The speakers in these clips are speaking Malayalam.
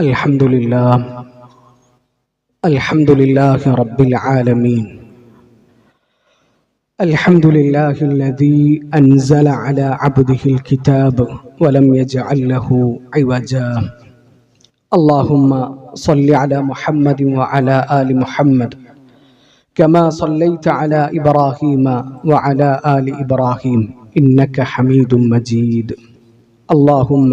الحمد لله. الحمد لله رب العالمين. الحمد لله الذي أنزل على عبده الكتاب ولم يجعل له عوجا. اللهم صل على محمد وعلى آل محمد كما صليت على إبراهيم وعلى آل إبراهيم إنك حميد مجيد. اللهم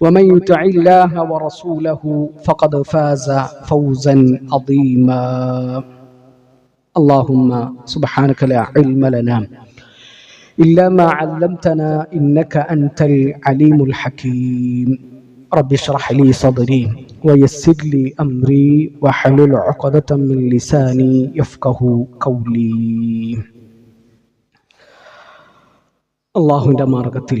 ومن يطع الله ورسوله فقد فاز فوزا عظيما اللهم سبحانك لا علم لنا الا ما علمتنا انك انت العليم الحكيم رب اشرح لي صدري ويسر لي امري واحلل عقدة من لساني يفقه قولي അള്ളാഹുവിൻ്റെ മാർഗത്തിൽ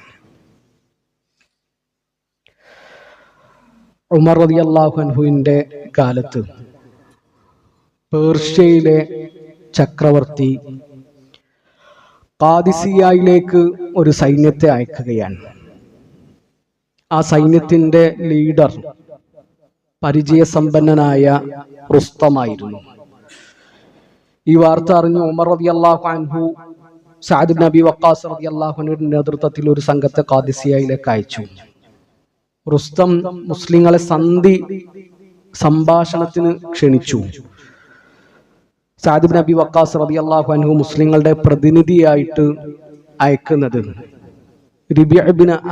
ഉമർ റതി അള്ളാഹു അൻഹുവിന്റെ കാലത്ത് പേർഷ്യയിലെ ചക്രവർത്തി കാദിസിയയിലേക്ക് ഒരു സൈന്യത്തെ അയക്കുകയാണ്. ആ സൈന്യത്തിന്റെ ലീഡർ പരിചയസമ്പന്നനായ റുസ്തമായിരുന്നു. ഈ വാർത്ത അറിഞ്ഞ് ഉമർ റതി അള്ളാഹു അൻഹു സാദ് നബി വക്കാസ് റതി അള്ളാഹുവിന്റെ നേതൃത്വത്തിൽ ഒരു സംഘത്തെ കാദിസിയയിലേക്ക് അയച്ചു. റുസ്തം മുസ്ലിങ്ങളെ സന്ധി സംഭാഷണത്തിന് ക്ഷണിച്ചു. സാദിബ് നബി വക്കാസ് റബി അള്ളാഹു മുസ്ലിങ്ങളുടെ പ്രതിനിധിയായിട്ട് അയക്കുന്നത്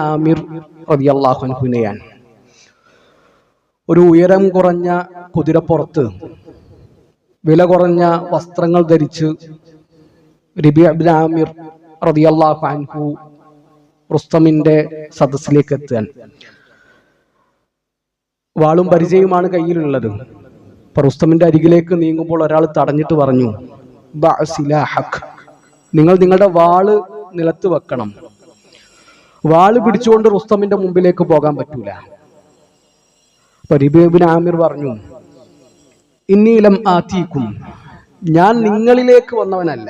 ആമിർ റബി അള്ളാഹു അൻഹുവിനെയാണ്. ഒരു ഉയരം കുറഞ്ഞ കുതിരപ്പുറത്ത് വില കുറഞ്ഞ വസ്ത്രങ്ങൾ ധരിച്ച് റിബിഅബിൻ ആമിർ റബി അള്ളാഹു അൻഹു റുസ്തമിന്റെ സദസ്സിലേക്ക് എത്താൻ വാളും പരിചയവുമാണ് കയ്യിലുള്ളത്. അപ്പൊ അരികിലേക്ക് നീങ്ങുമ്പോൾ ഒരാൾ തടഞ്ഞിട്ട് പറഞ്ഞു നിങ്ങൾ നിങ്ങളുടെ വാൾ നിലത്ത് വെക്കണം. വാൾ പിടിച്ചുകൊണ്ട് റുസ്തമിന്റെ മുമ്പിലേക്ക് പോകാൻ പറ്റൂല. പരിബേബിൻ ആമിർ പറഞ്ഞു ഇന്നീലം ആത്തീക്കും ഞാൻ നിങ്ങളിലേക്ക് വന്നവനല്ല.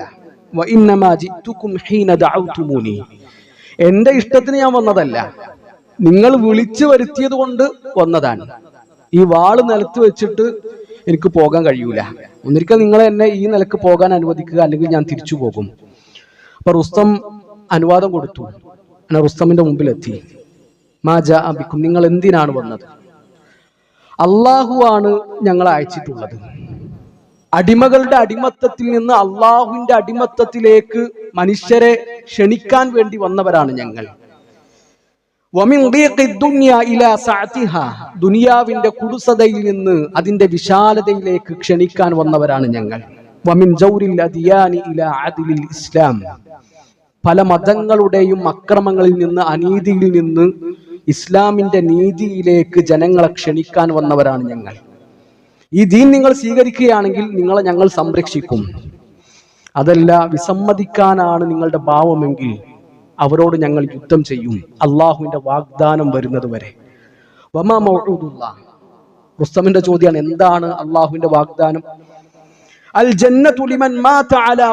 എന്റെ ഇഷ്ടത്തിന് ഞാൻ വന്നതല്ല. നിങ്ങൾ വിളിച്ചു വരുത്തിയത് കൊണ്ട് വന്നതാണ്. ഈ വാൾ നിലത്ത് വെച്ചിട്ട് എനിക്ക് പോകാൻ കഴിയൂല. ഒന്നിരിക്കൽ നിങ്ങൾ എന്നെ ഈ നിലയ്ക്ക് പോകാൻ അനുവദിക്കുക അല്ലെങ്കിൽ ഞാൻ തിരിച്ചു പോകും. അപ്പൊ റുസ്തം അനുവാദം കൊടുത്തു. അങ്ങനെ റുസ്തമിന്റെ മുമ്പിലെത്തി. മാജ അബിക്കും നിങ്ങൾ എന്തിനാണ് വന്നത്? അള്ളാഹു ആണ് ഞങ്ങൾ അയച്ചിട്ടുള്ളത്. അടിമകളുടെ അടിമത്തത്തിൽ നിന്ന് അള്ളാഹുവിന്റെ അടിമത്തത്തിലേക്ക് മനുഷ്യരെ ക്ഷണിക്കാൻ വേണ്ടി വന്നവരാണ് ഞങ്ങൾ. ദുനിയാവിന്റെ കുടുസതയിൽ നിന്ന് അതിന്റെ വിശാലതയിലേക്ക് ക്ഷണിക്കാൻ വന്നവരാണ് ഞങ്ങൾ. ഇസ്ലാം. പല മതങ്ങളുടെയും അക്രമങ്ങളിൽ നിന്ന് അനീതിയിൽ നിന്ന് ഇസ്ലാമിന്റെ നീതിയിലേക്ക് ജനങ്ങളെ ക്ഷണിക്കാൻ വന്നവരാണ് ഞങ്ങൾ. ഈ ദീൻ നിങ്ങൾ സ്വീകരിക്കുകയാണെങ്കിൽ നിങ്ങളെ ഞങ്ങൾ സംരക്ഷിക്കും. അതല്ല വിസമ്മതിക്കാനാണ് നിങ്ങളുടെ ഭാവമെങ്കിൽ അവരോട് ഞങ്ങൾ യുദ്ധം ചെയ്യും. അള്ളാഹുവിന്റെ വാഗ്ദാനം വരുന്നത് വരെ. റുസ്തമിന്റെ ചോദ്യമാണ് എന്താണ് അള്ളാഹുവിന്റെ വാഗ്ദാനം? അൽ ജന്നത്തു ലിമൻ മാത അലാ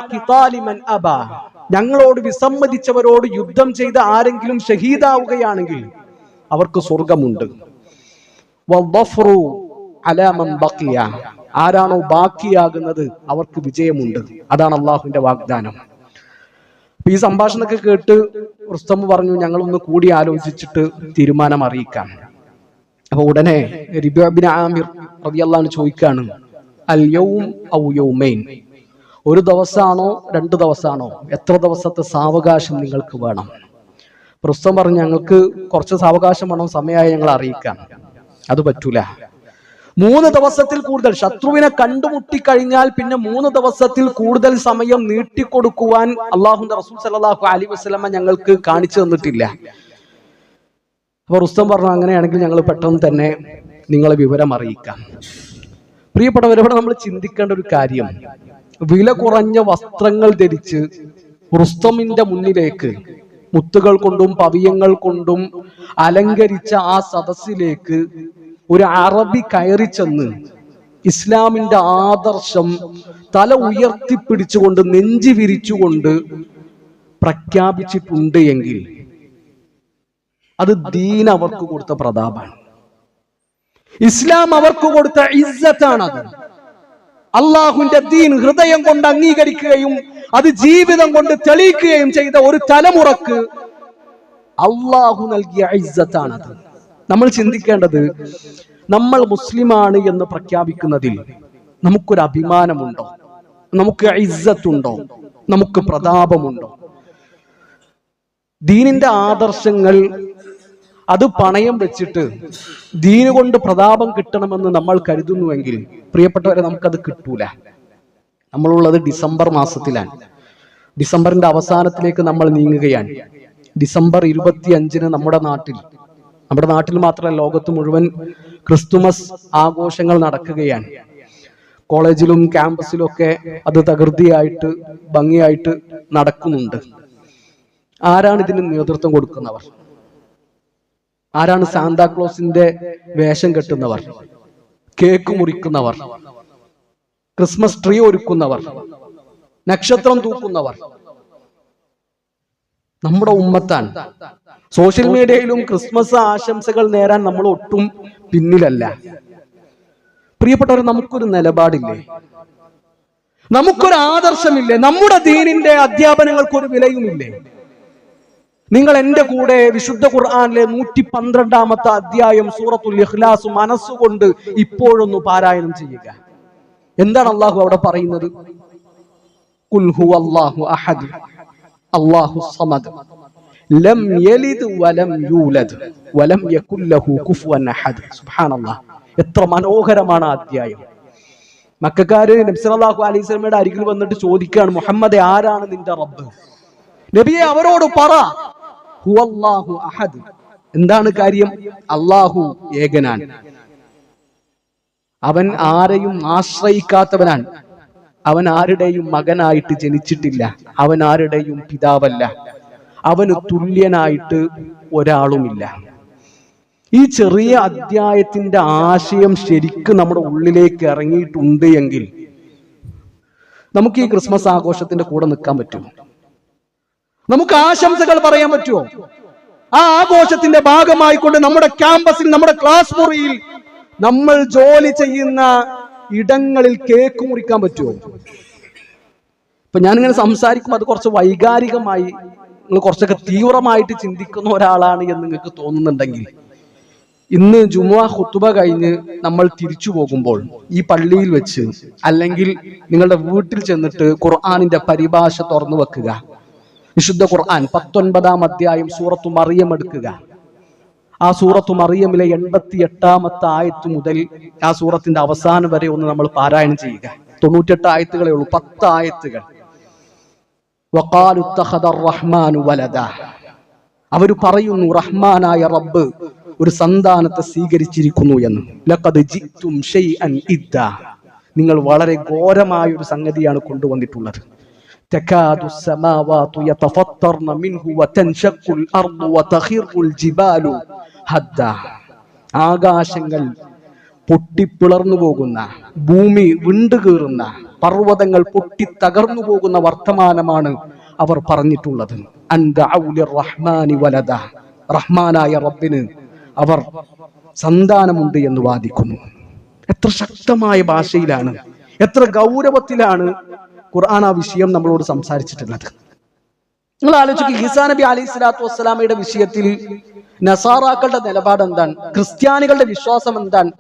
ഞങ്ങളോട് വിസമ്മതിച്ചവരോട് യുദ്ധം ചെയ്ത ആരെങ്കിലും ഷഹീദാവുകയാണെങ്കിൽ അവർക്ക് സ്വർഗമുണ്ട്. ആരാണോ ബാക്കിയാകുന്നത് അവർക്ക് വിജയമുണ്ട്. അതാണ് അള്ളാഹുവിന്റെ വാഗ്ദാനം. അപ്പൊ ഈ സംഭാഷണമൊക്കെ കേട്ട് റുസ്തം പറഞ്ഞു ഞങ്ങൾ ഒന്ന് കൂടി ആലോചിച്ചിട്ട് തീരുമാനം അറിയിക്കാം. അപ്പൊ ഉടനെ റിബിൻ ആമിർ റളിയല്ലാഹു ചോദിക്കാണ് അല്യവും ഒരു ദിവസമാണോ രണ്ട് ദിവസമാണോ എത്ര ദിവസത്തെ സാവകാശം നിങ്ങൾക്ക് വേണം? റുസ്തം പറഞ്ഞു ഞങ്ങൾക്ക് കുറച്ച് സാവകാശം വേണം സമയമായി ഞങ്ങൾ അറിയിക്കാം. അത് പറ്റൂല. മൂന്ന് ദിവസത്തിൽ കൂടുതൽ ശത്രുവിനെ കണ്ടുമുട്ടി കഴിഞ്ഞാൽ പിന്നെ മൂന്ന് ദിവസത്തിൽ കൂടുതൽ സമയം നീട്ടിക്കൊടുക്കുവാൻ അള്ളാഹുന്റെ റസൂൽ സല്ലല്ലാഹു അലി വസ്ലമ ഞങ്ങൾക്ക് കാണിച്ചു തന്നിട്ടില്ല. അപ്പൊ റുസ്തം പറഞ്ഞു അങ്ങനെയാണെങ്കിൽ ഞങ്ങൾ പെട്ടെന്ന് തന്നെ നിങ്ങളെ വിവരം അറിയിക്കാം. പ്രിയപ്പെട്ടവരോട് നമ്മൾ ചിന്തിക്കേണ്ട ഒരു കാര്യം. വില കുറഞ്ഞ വസ്ത്രങ്ങൾ ധരിച്ച് റുസ്തമിന്റെ മുന്നിലേക്ക് മുത്തുകൾ കൊണ്ടും പവിയങ്ങൾ കൊണ്ടും അലങ്കരിച്ച ആ സദസ്സിലേക്ക് ഒരു അറബി കയറി ചെന്ന് ഇസ്ലാമിന്റെ ആദർശം തല ഉയർത്തിപ്പിടിച്ചുകൊണ്ട് നെഞ്ചി വിരിച്ചുകൊണ്ട് പ്രഖ്യാപിച്ചിട്ടുണ്ട് എങ്കിൽ അത് ദീൻ അവർക്ക് കൊടുത്ത പ്രതാപാണ്. ഇസ്ലാം അവർക്ക് കൊടുത്ത ഇസ്സത്താണത്. അള്ളാഹുവിന്റെ ദീൻ ഹൃദയം കൊണ്ട് അംഗീകരിക്കുകയും അത് ജീവിതം കൊണ്ട് തെളിയിക്കുകയും ചെയ്ത ഒരു തലമുറയ്ക്ക് അള്ളാഹു നൽകിയ ഇസ്സത്താണത്. നമ്മൾ ചിന്തിക്കേണ്ടത് നമ്മൾ മുസ്ലിമാണ് എന്ന് പ്രഖ്യാപിക്കുന്നതിൽ നമുക്കൊരു അഭിമാനമുണ്ടോ? നമുക്ക് ഇസ്സത്തുണ്ടോ? നമുക്ക് പ്രതാപമുണ്ടോ? ദീനിന്റെ ആദർശങ്ങൾ അത് പണയം വെച്ചിട്ട് ദീന് കൊണ്ട് പ്രതാപം കിട്ടണമെന്ന് നമ്മൾ കരുതുന്നുവെങ്കിൽ പ്രിയപ്പെട്ടവരെ നമുക്കത് കിട്ടൂല. നമ്മളുള്ളത് ഡിസംബർ മാസത്തിലാണ്. ഡിസംബറിന്റെ അവസാനത്തിലേക്ക് നമ്മൾ നീങ്ങുകയാണ്. ഡിസംബർ ഇരുപത്തി അഞ്ചിന് നമ്മുടെ നാട്ടിൽ നമ്മുടെ നാട്ടിൽ മാത്രമല്ല ലോകത്ത് മുഴുവൻ ക്രിസ്തുമസ് ആഘോഷങ്ങൾ നടക്കുകയാണ്. കോളേജിലും ക്യാമ്പസിലും ഒക്കെ അത് തകൃതിയായിട്ട് ഭംഗിയായിട്ട് നടക്കുന്നുണ്ട്. ആരാണ് ഇതിന് നേതൃത്വം കൊടുക്കുന്നവർ? ആരാണ് സാന്താക്ലോസിന്റെ വേഷം കെട്ടുന്നവർ? കേക്ക് മുറിക്കുന്നവർ? ക്രിസ്മസ് ട്രീ ഒരുക്കുന്നവർ? നക്ഷത്രം തൂക്കുന്നവർ? നമ്മുടെ ഉമ്മത്താണ് സോഷ്യൽ മീഡിയയിലും ക്രിസ്മസ് ആശംസകൾ നേരാൻ നമ്മൾ ഒട്ടും പിന്നിലല്ല. പ്രിയപ്പെട്ടവർ നമുക്കൊരു നിലപാടില്ലേ? നമുക്കൊരു ആദർശമില്ലേ? നമ്മുടെ ദീനിന്റെ അധ്യാപനങ്ങൾക്കൊരു വിലയുമില്ലേ? നിങ്ങൾ എന്റെ കൂടെ വിശുദ്ധ ഖുർആാനിലെ നൂറ്റി പന്ത്രണ്ടാമത്തെ അധ്യായം സൂറത്തുൽ ഇഖ്ലാസ് മനസ്സുകൊണ്ട് ഇപ്പോഴൊന്ന് പാരായണം ചെയ്യുക. എന്താണ് അള്ളാഹു അവിടെ പറയുന്നത്? ഹുവല്ലാഹു അഹദ് അല്ലാഹു സമദ്. ലം യലിദ് വലം യൂലദ് വലം യകുല്ലഹു ലഹു കുഫുവൻ അഹദ് സുബ്ഹാനല്ലാഹ് എത്ര മനോഹരമാണ് അധ്യായം. മക്കാര് നബി സല്ലല്ലാഹു അലൈഹി വസല്ലമയുടെ അരികിൽ വന്നിട്ട് ചോദിക്കുകയാണ് മുഹമ്മദ് ആരാണ് നിന്റെ റബ്ബ്? നബിയെ അവരോട് പറ ഹുവല്ലാഹു അഹദ്. എന്താണ് കാര്യം? അള്ളാഹു ഏകനാൻ. അവൻ ആരെയും ആശ്രയിക്കാത്തവനാണ്. അവൻ ആരുടെയും മകനായിട്ട് ജനിച്ചിട്ടില്ല. അവൻ ആരുടെയും പിതാവല്ല. അവന് തുല്യനായിട്ട് ഒരാളുമില്ല. ഈ ചെറിയ അധ്യായത്തിന്റെ ആശയം ശരിക്കും നമ്മുടെ ഉള്ളിലേക്ക് ഇറങ്ങിയിട്ടുണ്ട് എങ്കിൽ നമുക്ക് ഈ ക്രിസ്മസ് ആഘോഷത്തിന്റെ കൂടെ നിൽക്കാൻ പറ്റുമോ നമുക്ക് ആശംസകൾ പറയാൻ പറ്റുമോ? ആ ആഘോഷത്തിന്റെ ഭാഗമായിക്കൊണ്ട് നമ്മുടെ ക്യാമ്പസിൽ നമ്മുടെ ക്ലാസ് മുറിയിൽ നമ്മൾ ജോലി ചെയ്യുന്ന ഇടങ്ങളിൽ കേക്ക് മുറിക്കാൻ പറ്റുമോ? ഇപ്പൊ ഞാനിങ്ങനെ സംസാരിക്കുമ്പോൾ അത് കുറച്ച് വൈകാരികമായി നിങ്ങൾ കുറച്ചൊക്കെ തീവ്രമായിട്ട് ചിന്തിക്കുന്ന ഒരാളാണ് എന്ന് നിങ്ങൾക്ക് തോന്നുന്നുണ്ടെങ്കിൽ ഇന്ന് ജുമുഅ ഖുത്തുബ കഴിഞ്ഞ് നമ്മൾ തിരിച്ചു പോകുമ്പോൾ ഈ പള്ളിയിൽ വെച്ച് അല്ലെങ്കിൽ നിങ്ങളുടെ വീട്ടിൽ ചെന്നിട്ട് ഖുർആാനിന്റെ പരിഭാഷ തുറന്നു വെക്കുക. വിശുദ്ധ ഖുർആൻ പത്തൊൻപതാം അധ്യായം സൂറത്തു മറിയം എടുക്കുക. ആ സൂറത്തു മറിയമിലെ എൺപത്തി എട്ടാമത്തെ ആയത്ത് മുതൽ ആ സൂറത്തിന്റെ അവസാനം വരെ ഒന്ന് നമ്മൾ പാരായണം ചെയ്യുക. തൊണ്ണൂറ്റെട്ട് ആയത്തുകളേ ഉള്ളൂ പത്ത് ആയത്തുകൾ. റഹ്മാനു വലദ അവർ പറയുന്നു റഹ്മാനായ റബ്ബ് ഒരു സന്താനത്തെ സ്വീകരിച്ചിരിക്കുന്നു എന്ന് ലഖദ് ജിത്തും ഷൈഅൻ ഇദ്ദാ നിങ്ങൾ വളരെ ഘോരമായ ഒരു സംഗതിയാണ് കൊണ്ടുവന്നിട്ടുള്ളത് تكاد السماوات يتفطرن منه وتنشق الأرض وتخر الجبال هدا ആകാശങ്ങൾ പൊട്ടിപ്പിളർന്നു പോകുന്ന ഭൂമി വിണ്ടുകീറുന്ന പർവതങ്ങൾ പൊട്ടി തകർന്നു പോകുന്ന വർത്തമാനമാണ് അവർ പറഞ്ഞിട്ടുള്ളത്. റഹ്മാനി വലത റഹ്മാനായ റബ്ബിന് അവർ സന്താനമുണ്ട് എന്ന് വാദിക്കുന്നു. എത്ര ശക്തമായ ഭാഷയിലാണ് എത്ര ഗൗരവത്തിലാണ് ഖുർആൻ ആ വിഷയം നമ്മളോട് സംസാരിച്ചിട്ടുള്ളത്. നിങ്ങൾ ആലോചിക്കുക ഈസാ നബി അലൈഹി സ്വലാത്തു വസ്സലാമയുടെ വിഷയത്തിൽ നസാറാക്കളുടെ നിലപാട് എന്താണ് ക്രിസ്ത്യാനികളുടെ വിശ്വാസം എന്താണ്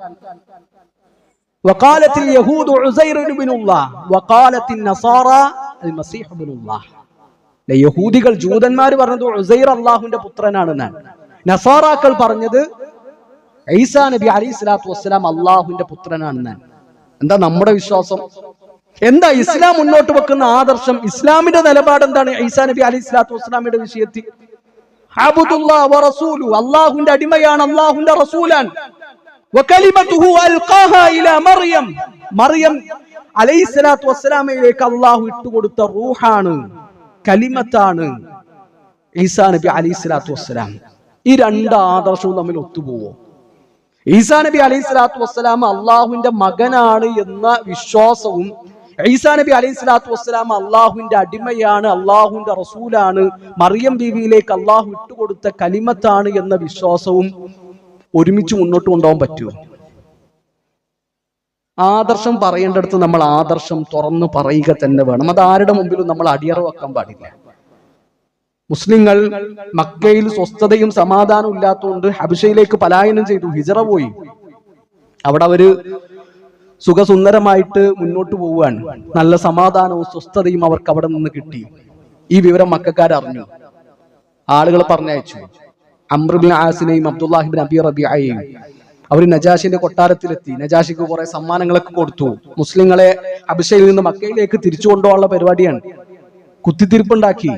വക്കാലത്തിൽ اليهود عزير بن الله وقالت النصارى المسيح بن الله യഹൂദികൾ ജൂതന്മാർ പറഞ്ഞത് ഉസൈർ അള്ളാഹുവിന്റെ പുത്രനാണെന്നാണ്. നസാറാക്കൾ പറഞ്ഞത് ഈസാ നബി അലി സ്വലാത്തു വസ്സലാം അള്ളാഹുവിന്റെ പുത്രനാണെന്നാണ്. എന്താ നമ്മുടെ വിശ്വാസം? എന്താ ഇസ്ലാം മുന്നോട്ട് വെക്കുന്ന ആദർശം? ഇസ്ലാമിന്റെ നിലപാട് എന്താണ് ഈസാ നബി അലി സ്വലാത്തു വസ്സലാമിയുടെ വിഷയത്തിൽ? വറസൂലു അള്ളാഹുവിന്റെ അടിമയാണ് അള്ളാഹുവിന്റെ ഇലാ മറിയം. മറിയം അലൈഹി സ്വലാത്തു വസ്സലാമയിലേക്ക് അള്ളാഹു ഇട്ടുകൊടുത്ത റൂഹാണ് കലിമത്താണ് ഈസാ നബി അലൈഹിസ്സലാത്തു വസ്സലാം. ഈ രണ്ട് ആദർശവും തമ്മിൽ ഒത്തുപോവോ? ഈസാ നബി അലൈഹിസ്സലാത്തു വസ്സലാം അള്ളാഹുവിന്റെ മകനാണ് എന്ന വിശ്വാസവും ഈസാ നബി അലൈഹി സ്വലാത്തു വസ്സലാം അള്ളാഹുവിന്റെ അടിമയാണ് അള്ളാഹുവിന്റെ റസൂലാണ് മറിയം ബീവിയിലേക്ക് അള്ളാഹു ഇട്ടുകൊടുത്ത കലിമത്താണ് എന്ന വിശ്വാസവും ഒരുമിച്ച് മുന്നോട്ട് കൊണ്ടുപോകാൻ പറ്റുമോ? ആദർശം പറയേണ്ടടുത്ത് നമ്മൾ ആദർശം തുറന്ന് പറയുക തന്നെ വേണം. അത് ആരുടെ മുമ്പിലും നമ്മൾ അടിയറ വെക്കാൻ പാടില്ല. മുസ്ലിങ്ങൾ മക്കയിൽ സ്വസ്ഥതയും സമാധാനവും ഇല്ലാത്തതുകൊണ്ട് ഹബിഷയിലേക്ക് പലായനം ചെയ്തു ഹിജറ പോയി. അവിടെ അവർ സുഖസുന്ദരമായിട്ട് മുന്നോട്ട് പോവുകയാണ്. നല്ല സമാധാനവും സ്വസ്ഥതയും അവർക്ക് അവിടെ നിന്ന് കിട്ടി. ഈ വിവരം മക്കാരറിഞ്ഞു. ആളുകൾ പറഞ്ഞയച്ചു. അമ്രുബിൻ ആസിനെയും അബ്ദുല്ലാഹിബിൻ അബി റബിയെയും അവർ നജാഷിന്റെ കൊട്ടാരത്തിലെത്തി. നജാഷിക്ക് കുറെ സമ്മാനങ്ങളൊക്കെ കൊടുത്തു. മുസ്ലിങ്ങളെ അഭിഷയിൽ നിന്ന് മക്കയിലേക്ക് തിരിച്ചു കൊണ്ടുപോകാനുള്ള പരിപാടിയാണ്. കുത്തിത്തിരിപ്പുണ്ടാക്കി.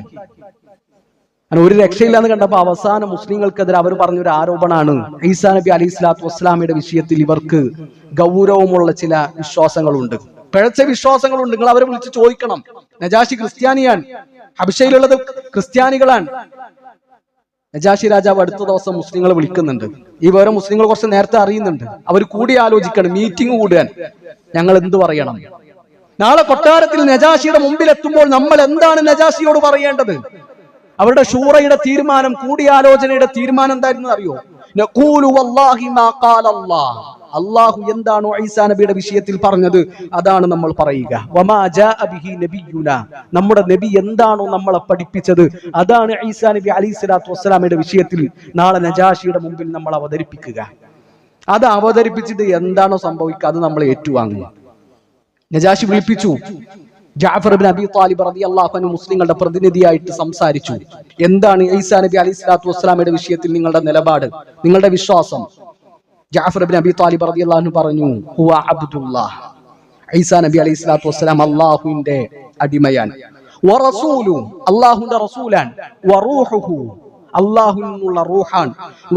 അങ്ങനെ ഒരു രക്ഷയില്ലാന്ന് കണ്ടപ്പോ അവസാന മുസ്ലിങ്ങൾക്കെതിരെ അവർ പറഞ്ഞൊരു ആരോപണമാണ് ഈസാ നബി അലി സ്വലാത്തു വസ്സലാമിയുടെ വിഷയത്തിൽ ഇവർക്ക് ഗൗരവമുള്ള ചില വിശ്വാസങ്ങളുണ്ട്. പിഴച്ച വിശ്വാസങ്ങളുണ്ട്. നിങ്ങൾ അവരെ വിളിച്ച് ചോദിക്കണം. നജാഷി ക്രിസ്ത്യാനിയാണ്. ഹബിഷയിലുള്ളത് ക്രിസ്ത്യാനികളാണ്. നജാഷി രാജാവ് അടുത്ത ദിവസം മുസ്ലിങ്ങളെ വിളിക്കുന്നുണ്ട്. ഈ വിവരം മുസ്ലിങ്ങൾ കുറച്ച് നേരത്തെ അറിയുന്നുണ്ട്. അവർ കൂടി ആലോചിക്കണം മീറ്റിംഗ് കൂടാൻ ഞങ്ങൾ എന്ത് പറയണം? നാളെ കൊട്ടാരത്തിൽ നജാഷിയുടെ മുമ്പിൽ എത്തുമ്പോൾ നമ്മൾ എന്താണ് നജാഷിയോട് പറയേണ്ടത്? അവരുടെ ഷൂറയുടെ തീരുമാനം കൂടിയാലോചനയുടെ തീരുമാനം എന്തായിരുന്നു അറിയോ? നഖൂലു വല്ലാഹി മാ. അള്ളാഹു എന്താണോ ഐസാ നബിയുടെ വിഷയത്തിൽ പറഞ്ഞത്? അതാണ് നമ്മൾ പറയുക. നമ്മുടെ നബി എന്താണോ നമ്മളെ പഠിപ്പിച്ചത്? അതാണ് ഐസാ നബി അലി സ്വലാത്തു വസ്സലാമയുടെ വിഷയത്തിൽ നാളെ നജാഷിയുടെ മുമ്പിൽ നമ്മൾ അവതരിപ്പിക്കുക. അത് അവതരിപ്പിച്ചിട്ട് എന്താണോ സംഭവിക്കുക അത് നമ്മൾ ഏറ്റുവാങ്ങുക. നജാഷി വിളിപ്പിച്ചു. ജാഫർ ബിൻ അബി താലിബ് റളിയല്ലാഹു അൻഹു മുസ്ലിങ്ങളുടെ പ്രതിനിധിയായിട്ട് സംസാരിച്ചു. എന്താണ് ഈസാ നബി അലി സ്വലാത്തു വസ്സലാമയുടെ വിഷയത്തിൽ നിങ്ങളുടെ നിലപാട്? നിങ്ങളുടെ വിശ്വാസം? ജാഫർ ബിൻ താലിബ് റളിയല്ലാഹു പറഞ്ഞു ഹുവ അബ്ദുല്ലാഹ്. ഈസാ നബി അള്ളാഹുവിന്റെ അടിമയാണ്. വറസൂലു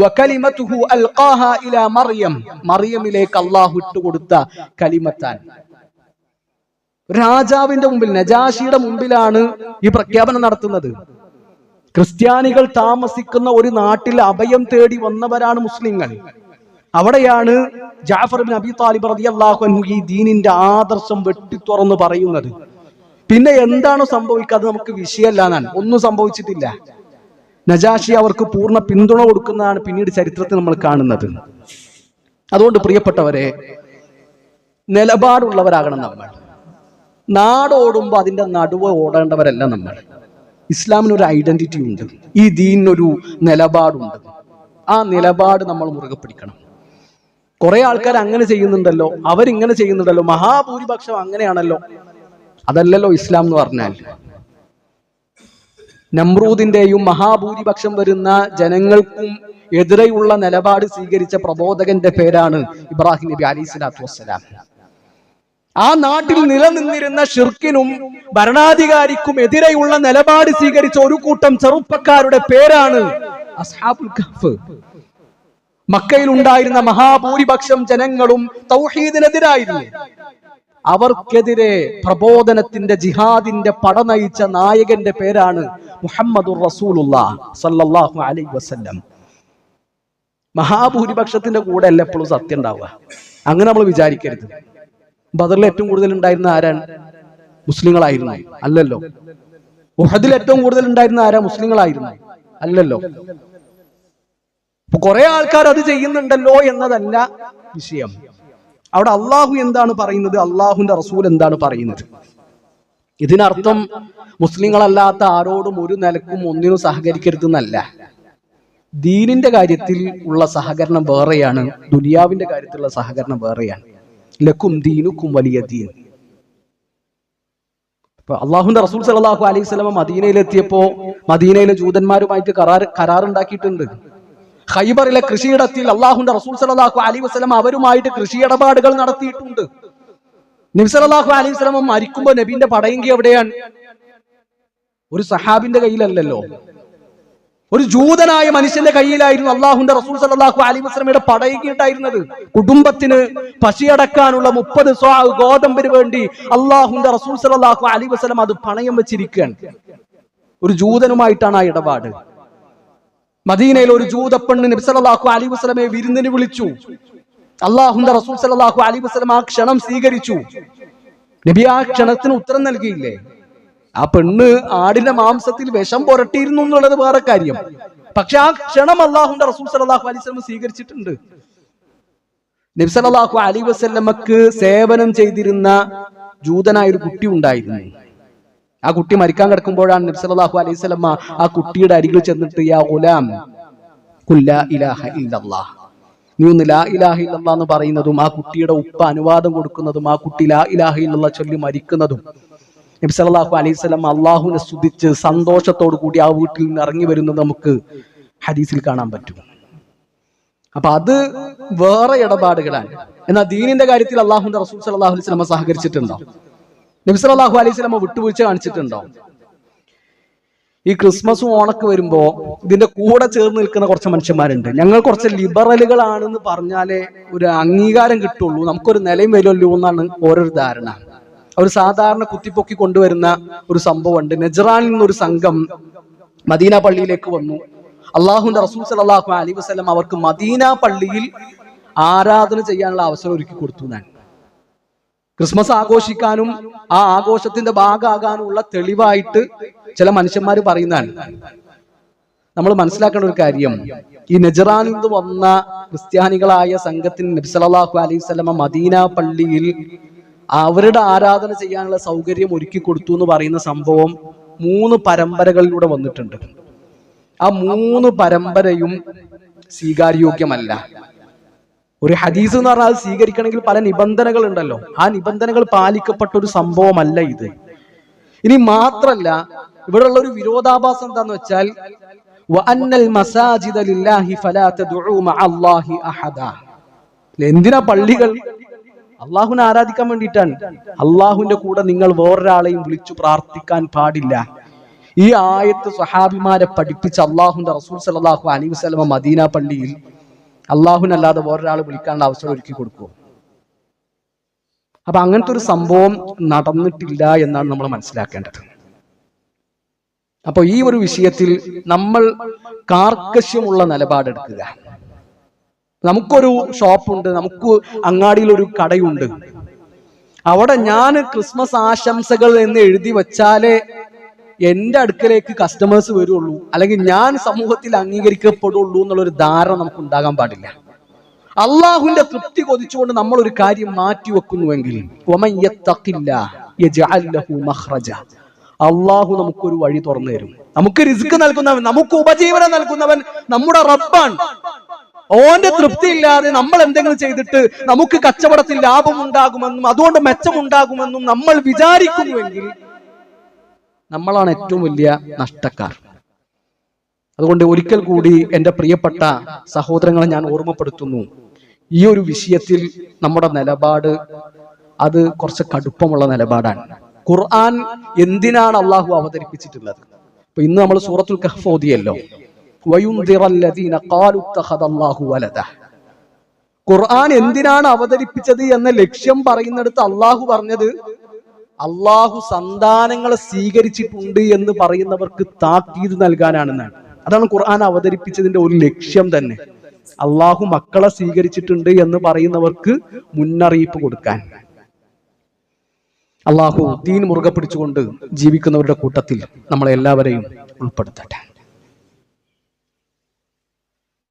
വകലിമതുഹു ഇലാ മറിയം മറിയമിലേക്ക് രാജാവിന്റെ മുമ്പിൽ നജാഷിയുടെ മുമ്പിലാണ് ഈ പ്രഖ്യാപനം നടത്തുന്നത്. ക്രിസ്ത്യാനികൾ താമസിക്കുന്ന ഒരു നാട്ടിൽ അഭയം തേടി വന്നവരാണ് മുസ്ലിങ്ങൾ. അവിടെയാണ് ജാഫർ ബിൻ അബി താലിബ് റതി അള്ളാഹു ഈ ദീനിന്റെ ആദർശം വെട്ടിത്തുറന്ന് പറയുന്നത്. പിന്നെ എന്താണ് സംഭവിക്കുക? അത് നമുക്ക് വിഷയമല്ല എന്നാണ് ഒന്നും സംഭവിച്ചിട്ടില്ല. നജാഷി അവർക്ക് പൂർണ പിന്തുണ കൊടുക്കുന്നതാണ് പിന്നീട് ചരിത്രത്തിൽ നമ്മൾ കാണുന്നത്. അതുകൊണ്ട് പ്രിയപ്പെട്ടവരെ നിലപാടുള്ളവരാകണം നമ്മൾ. നാടോടുമ്പോൾ അതിന്റെ നടുവ് ഓടേണ്ടവരല്ല നമ്മൾ. ഇസ്ലാമിന് ഒരു ഐഡന്റിറ്റി ഉണ്ട് ഈ ദീനിനൊരു നിലപാടുണ്ട്. ആ നിലപാട് നമ്മൾ മുറുകെ പിടിക്കണം കുറെ ആൾക്കാർ അങ്ങനെ ചെയ്യുന്നുണ്ടല്ലോ അവരിങ്ങനെ ചെയ്യുന്നുണ്ടല്ലോ മഹാഭൂരിപക്ഷം അങ്ങനെയാണല്ലോ. അതല്ലല്ലോ ഇസ്ലാം എന്ന് പറഞ്ഞാൽ. നമ്രൂദിന്റെയും മഹാഭൂരിപക്ഷം വരുന്ന ജനങ്ങൾക്കും എതിരെയുള്ള നിലപാട് സ്വീകരിച്ച പ്രബോധകന്റെ പേരാണ് ഇബ്രാഹിം നബി അലി സ്വലാത്തു വസ്സലാം. ആ നാട്ടിൽ നിലനിന്നിരുന്ന ഷിർക്കിനും ഭരണാധികാരിക്കും എതിരെയുള്ള നിലപാട് സ്വീകരിച്ച ഒരു കൂട്ടം ചെറുപ്പക്കാരുടെ പേരാണ് അസ്ഹാബുൽ കഹ്ഫ്. മക്കയിൽ ഉണ്ടായിരുന്ന മഹാഭൂരിപക്ഷം ജനങ്ങളും തൗഹീദിനെതിരായിരുന്നു. അവർക്കെതിരെ പ്രബോധനത്തിന്റെ ജിഹാദിന്റെ പട നയിച്ച നായകന്റെ പേരാണ് അലൈഹി വസല്ലം. മഹാഭൂരിപക്ഷത്തിന്റെ കൂടെ അല്ല എപ്പോഴും സത്യം ഉണ്ടാവുക. അങ്ങനെ നമ്മൾ വിചാരിക്കരുത്. ഉഹദിൽ ഏറ്റവും കൂടുതൽ ഉണ്ടായിരുന്ന ആരാ? മുസ്ലിങ്ങളായിരുന്നു. അല്ലല്ലോ. കുറെ ആൾക്കാർ അത് ചെയ്യുന്നുണ്ടല്ലോ എന്നതല്ല വിഷയം. അവിടെ അള്ളാഹു എന്താണ് പറയുന്നത്? അള്ളാഹുന്റെ റസൂൽ എന്താണ് പറയുന്നത്? ഇതിനർത്ഥം മുസ്ലിങ്ങളല്ലാത്ത ആരോടും ഒരു നിലക്കും ഒന്നിനും സഹകരിക്കരുതെന്നല്ല. ദീനിന്റെ കാര്യത്തിൽ ഉള്ള സഹകരണം വേറെയാണ് ദുനിയാവിന്റെ കാര്യത്തിലുള്ള സഹകരണം വേറെയാണ്. ലക്കും ദീനുക്കും വലിയ ദീൻ. ഇപ്പൊ അള്ളാഹുന്റെ റസൂൽ സലാഹു അലൈഹി സ്വലമ മദീനയിലെത്തിയപ്പോ മദീനയിലെ ജൂതന്മാരുമായിട്ട് കരാർ കരാറുണ്ടാക്കിയിട്ടുണ്ട്. ഖൈബറിലെ കൃഷിയിടത്തിൽ അള്ളാഹുന്റെ റസൂൽ സലാഹു അലി വസ്ലം അവരുമായിട്ട് കൃഷി ഇടപാടുകൾ നടത്തിയിട്ടുണ്ട്. നബി അലി അലൈഹി വസ്ലമ മരിക്കുമ്പോ നബീന്റെ പടയെങ്കി എവിടെയാണ്? ഒരു സഹാബിന്റെ കയ്യിലല്ലല്ലോ. ഒരു ജൂതനായ മനുഷ്യന്റെ കയ്യിലായിരുന്നു അള്ളാഹുന്റെ റസൂൽ സലാഹു അലി വസ്ലമയുടെ പടയെങ്കി ഉണ്ടായിരുന്നത്. കുടുംബത്തിന് പശിയടക്കാനുള്ള മുപ്പത് ഗോതമ്പിന് വേണ്ടി അള്ളാഹുന്റെ റസൂൽ സലാഹു അലി വസ്ലം അത് പണയം വെച്ചിരിക്കുകയാണ്. ഒരു ജൂതനുമായിട്ടാണ് ആ ഇടപാട്. മദീനയിൽ ഒരു ജൂതപ്പെണ്ണ് നബി സല്ലല്ലാഹു അലൈഹി വസല്ലമയെ വിരുന്നിന് വിളിച്ചു. അള്ളാഹുന്റെ റസൂൽ സല്ലല്ലാഹു അലൈഹി വസ്ലം ആ ക്ഷണം സ്വീകരിച്ചു. നബി ആ ക്ഷണത്തിന് ഉത്തരം നൽകിയില്ലേ? ആ പെണ്ണ് ആടിന്റെ മാംസത്തിൽ വിഷം പുരട്ടിയിരുന്നു എന്നുള്ളത് വേറെ കാര്യം. പക്ഷെ ആ ക്ഷണം അള്ളാഹുന്റെ റസൂൽ സല്ലല്ലാഹു അലി വസ്ലം സ്വീകരിച്ചിട്ടുണ്ട്. നബ്സലാഹു അലി വസ്ലമക്ക് സേവനം ചെയ്തിരുന്ന ജൂതനായ ഒരു കുട്ടി ഉണ്ടായിരുന്നു. ആ കുട്ടി മരിക്കാൻ കിടക്കുമ്പോഴാണ് നബി സല്ലല്ലാഹു അലൈഹി ആ കുട്ടിയുടെ അരികിൽ ചെന്നിട്ട് യാ ഗുലാം കുല്ലാ ഇലാഹ ഇല്ലല്ലാഹ്. നീ ഒന്ന് ലാ ഇലാഹ എന്ന് പറയുന്നതും ആ കുട്ടിയുടെ ഉപ്പ അനുവാദം കൊടുക്കുന്നതും ആ കുട്ടി ലാ ഇലാഹ ഇല്ലല്ലാഹ് ചൊല്ലി മരിക്കുന്നതും നബി സല്ലല്ലാഹു അലൈഹി വസല്ലം അള്ളാഹുവിനെ സ്തുതിച്ച് സന്തോഷത്തോടു കൂടി ആ വീട്ടിൽ നിന്ന് ഇറങ്ങി വരുന്നത് നമുക്ക് ഹദീസിൽ കാണാൻ പറ്റും. അപ്പൊ അത് വേറെ ഇടപാടുകളാണ്. എന്നാൽ ദീനിന്റെ കാര്യത്തിൽ അള്ളാഹുന്റെ റസൂൽ സല്ലല്ലാഹു അലൈഹി വസല്ലം സഹകരിച്ചിട്ടുണ്ടോ? നബി സല്ലല്ലാഹു അലൈഹി വസല്ലം വിട്ടുവീഴ്ച കാണിച്ചിട്ടുണ്ടോ? ഈ ക്രിസ്മസും ഓണൊക്കെ വരുമ്പോ ഇതിന്റെ കൂടെ ചേർന്ന് നിൽക്കുന്ന കുറച്ച് മനുഷ്യന്മാരുണ്ട്. ഞങ്ങൾ കുറച്ച് ലിബറലുകളാണെന്ന് പറഞ്ഞാലേ ഒരു അംഗീകാരം കിട്ടുള്ളൂ. നമുക്കൊരു നിലയും വരുമല്ലോ എന്നാണ് ഓരോ ധാരണ. ഒരു സാധാരണ കുത്തിപ്പൊക്കി കൊണ്ടുവരുന്ന ഒരു സംഭവമുണ്ട്. നെജറാനിൽ നിന്നൊരു സംഘം മദീന പള്ളിയിലേക്ക് വന്നു. അള്ളാഹുന്റെ റസൂൽ സല്ലല്ലാഹു അലൈഹി വസല്ലം അവർക്ക് മദീന പള്ളിയിൽ ആരാധന ചെയ്യാനുള്ള അവസരം ഒരുക്കി കൊടുത്തു ഞാൻ ക്രിസ്മസ് ആഘോഷിക്കാനും ആ ആഘോഷത്തിന്റെ ഭാഗമാകാനുള്ള തെളിവായിട്ട് ചില മനുഷ്യന്മാർ പറയുന്നതാണ്. നമ്മൾ മനസ്സിലാക്കേണ്ട ഒരു കാര്യം. ഈ നജറാനിൽ നിന്ന് വന്ന ക്രിസ്ത്യാനികളായ സംഘത്തിന് നബി സല്ലല്ലാഹു അലൈഹി വസല്ലമ മദീന പള്ളിയിൽ അവരുടെ ആരാധന ചെയ്യാനുള്ള സൗകര്യം ഒരുക്കി കൊടുത്തു എന്ന് പറയുന്ന സംഭവം മൂന്ന് പരമ്പരകളിലൂടെ വന്നിട്ടുണ്ട്. ആ മൂന്ന് പരമ്പരയും സ്വീകാര്യോഗ്യമല്ല. ഒരു ഹദീസ് എന്ന് പറഞ്ഞാൽ അത് സ്വീകരിക്കണമെങ്കിൽ പല നിബന്ധനകൾ ഉണ്ടല്ലോ ആ നിബന്ധനകൾ പാലിക്കപ്പെട്ട ഒരു സംഭവമല്ല ഇത്. ഇനി മാത്രല്ല ഇവിടെ ഉള്ള ഒരു വിരോധാഭാസം എന്താന്ന് വെച്ചാൽ എന്തിനാ പള്ളികൾ? അള്ളാഹുവിനെ ആരാധിക്കാൻ വേണ്ടിയിട്ടാണ്. അള്ളാഹുവിന്റെ കൂടെ നിങ്ങൾ വേറൊരാളെയും വിളിച്ചു പ്രാർത്ഥിക്കാൻ പാടില്ല. ഈ ആയത്ത് സഹാബിമാരെ പഠിപ്പിച്ച അള്ളാഹുന്റെ റസൂൽ സല്ലല്ലാഹു അലൈവിസ്ലമ മദീന പള്ളിയിൽ അള്ളാഹുനല്ലാതെ വേറൊരാൾ വിളിക്കാനുള്ള അവസരം ഒരുക്കി കൊടുക്കുമോ അപ്പൊ അങ്ങനത്തെ ഒരു സംഭവം നടന്നിട്ടില്ല എന്നാണ് നമ്മൾ മനസ്സിലാക്കേണ്ടത്. അപ്പൊ ഈ ഒരു വിഷയത്തിൽ നമ്മൾ കാർക്കശ്യമുള്ള നിലപാടെടുക്കുക നമുക്കൊരു ഷോപ്പുണ്ട് നമുക്ക് അങ്ങാടിയിൽ ഒരു കടയുണ്ട്. അവിടെ ഞാൻ ക്രിസ്മസ് ആശംസകൾ എന്ന് എഴുതി വച്ചാലേ എന്റെ അടുക്കലേക്ക് കസ്റ്റമേഴ്സ് വരുള്ളൂ. അല്ലെങ്കിൽ ഞാൻ സമൂഹത്തിൽ അംഗീകരിക്കപ്പെടുള്ളൂ എന്നുള്ളൊരു ധാരണ നമുക്ക് ഉണ്ടാകാൻ പാടില്ല. അള്ളാഹുവിന്റെ തൃപ്തി കൊതിച്ചുകൊണ്ട് നമ്മൾ ഒരു കാര്യം മാറ്റി വെക്കുന്നുവെങ്കിൽ. അള്ളാഹു നമുക്കൊരു വഴി തുറന്നു തരും നമുക്ക് റിസ്ക് നൽകുന്നവൻ നമുക്ക് ഉപജീവനം നൽകുന്നവൻ നമ്മുടെ റബ്ബാണ്. ഓന്റെ തൃപ്തി ഇല്ലാതെ നമ്മൾ എന്തെങ്കിലും ചെയ്തിട്ട് നമുക്ക് കച്ചവടത്തിൽ ലാഭം ഉണ്ടാകുമെന്നും അതുകൊണ്ട് മെച്ചമുണ്ടാകുമെന്നും നമ്മൾ വിചാരിക്കുന്നുവെങ്കിൽ നമ്മളാണ് ഏറ്റവും വലിയ നഷ്ടക്കാർ. അതുകൊണ്ട് ഒരിക്കൽ കൂടി എന്റെ പ്രിയപ്പെട്ട സഹോദരങ്ങളെ ഞാൻ ഓർമ്മപ്പെടുത്തുന്നു. ഈ ഒരു വിഷയത്തിൽ നമ്മുടെ നിലപാട് അത് കുറച്ച് കടുപ്പമുള്ള നിലപാടാണ്. ഖുർആൻ എന്തിനാണ് അള്ളാഹു അവതരിപ്പിച്ചിട്ടുള്ളത്? ഇപ്പൊ ഇന്ന് നമ്മൾ സൂറത്തുൽ കഹ്ഫ് ഓതിയല്ലോ. ഖുർആൻ എന്തിനാണ് അവതരിപ്പിച്ചത് എന്ന ലക്ഷ്യം പറയുന്നിടത്ത് അള്ളാഹു പറഞ്ഞത് അള്ളാഹു സന്താനങ്ങളെ സ്വീകരിച്ചിട്ടുണ്ട് എന്ന് പറയുന്നവർക്ക് താക്കീത് നൽകാനാണെന്നാണ്. അതാണ് ഖുർആൻ അവതരിപ്പിച്ചതിന്റെ ഒരു ലക്ഷ്യം തന്നെ. അള്ളാഹു മക്കളെ സ്വീകരിച്ചിട്ടുണ്ട് എന്ന് പറയുന്നവർക്ക് മുന്നറിയിപ്പ് കൊടുക്കാൻ. അള്ളാഹു തീൻ മുറുകെ പിടിച്ചുകൊണ്ട് ജീവിക്കുന്നവരുടെ കൂട്ടത്തിൽ നമ്മളെ എല്ലാവരെയും ഉൾപ്പെടുത്തട്ടെ.